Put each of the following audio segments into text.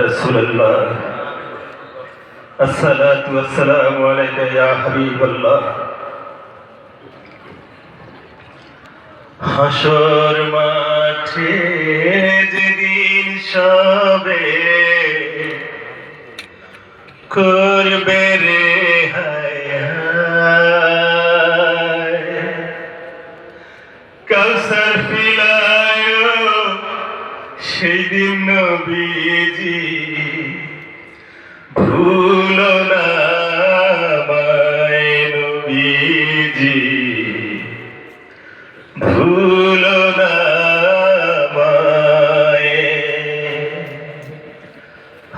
رسول الله الصلاة والسلام عليك يا حبيب الله হাসর মাঠে যেদিন সবে করবে রে সেই দিন নবীজি ভুলো না নবীজি। ভুলো না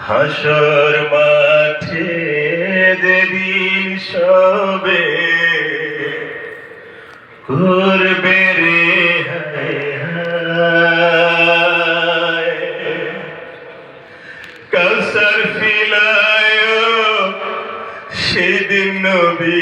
হাসর মাঠে যেদিন সবে করবে রে হায়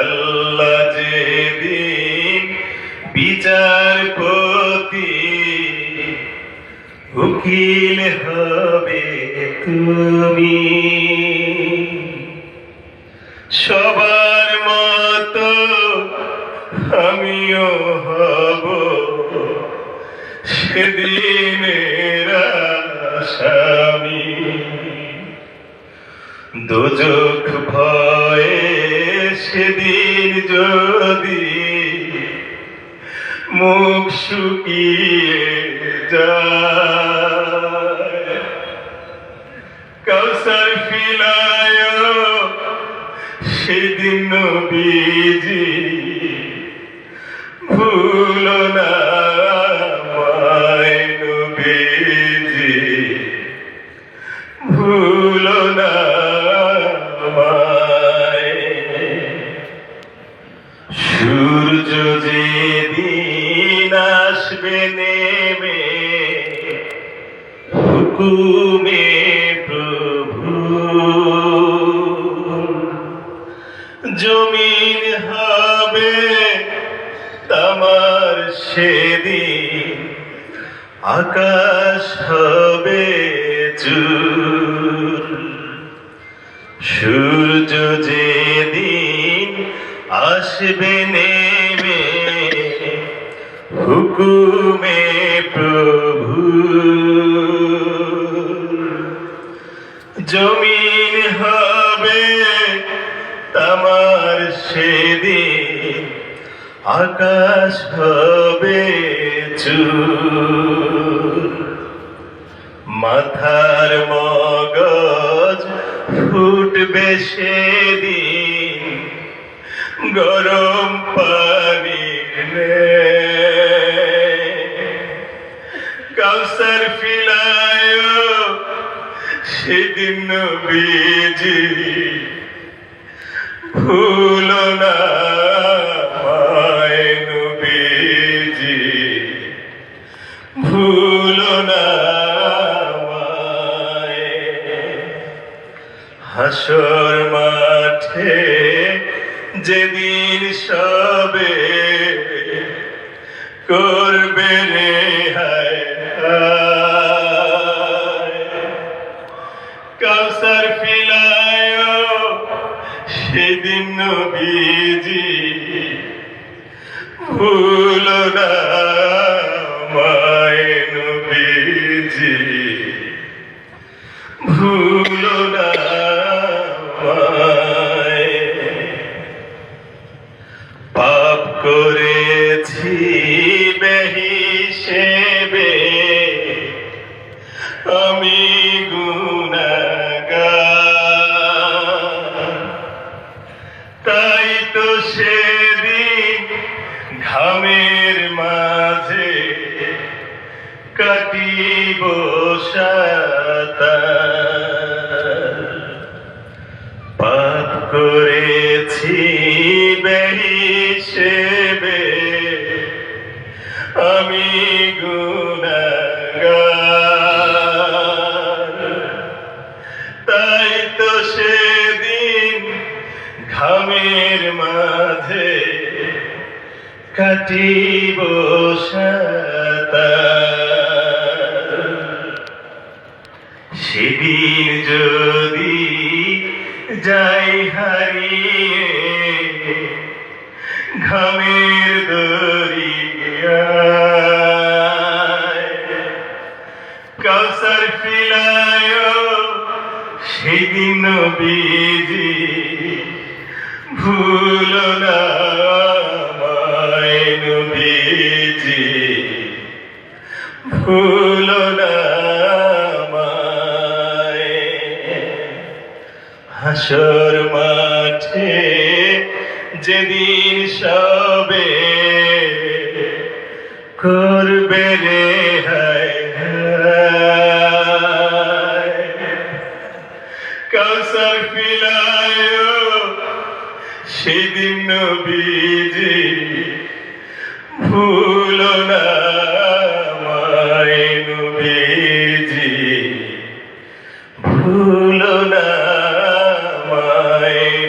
আল্লাহ যেদিন বিচারপতি উকিল হবে তুমি। সবার মতো আমিও হব সেদিনের স্বামী দুজক ভয়ে সেদিন যদি মুখ শুকিয়ে যায় কৌশল ফিলায় সেদিন বীজ ভুল না। সূর্য যেদিন আসবে নেমে, হুকুমে প্রভু। জমিন হবে তামার সেদিন, আকাশ হবে চুর। সূর্য যেদিন আসবে নেমে হুকুমে প্রভু জমিন হবে তামার সেদিন আকাশ হবে চুর মাথার মগজ ফুটবে সেদিন, গরম পানি কাউসার ফিলায় সেদিন নবীজি ভুলো না ভুলো। হাসর মাঠে যেদিন সবে করবে রে নবীজি ভুলো না। সেদিন ঘামের মাঝে কাটিব পাপ করেছি বেহিসেবে আমি গুণাগার। তাই তো সেদিন ঘামের মাঝে কাটিব সেদিন যদি যাই হারিয়ে ঘামের দরিয়ায় কাউসার ফিলায় সেদিন বিজি ভুল না হাসর মাঠে যেদিন সবে করবে রে হায় সেদিন নবীজি ভুল না নবীজি। ভুল না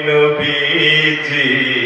নবীজি।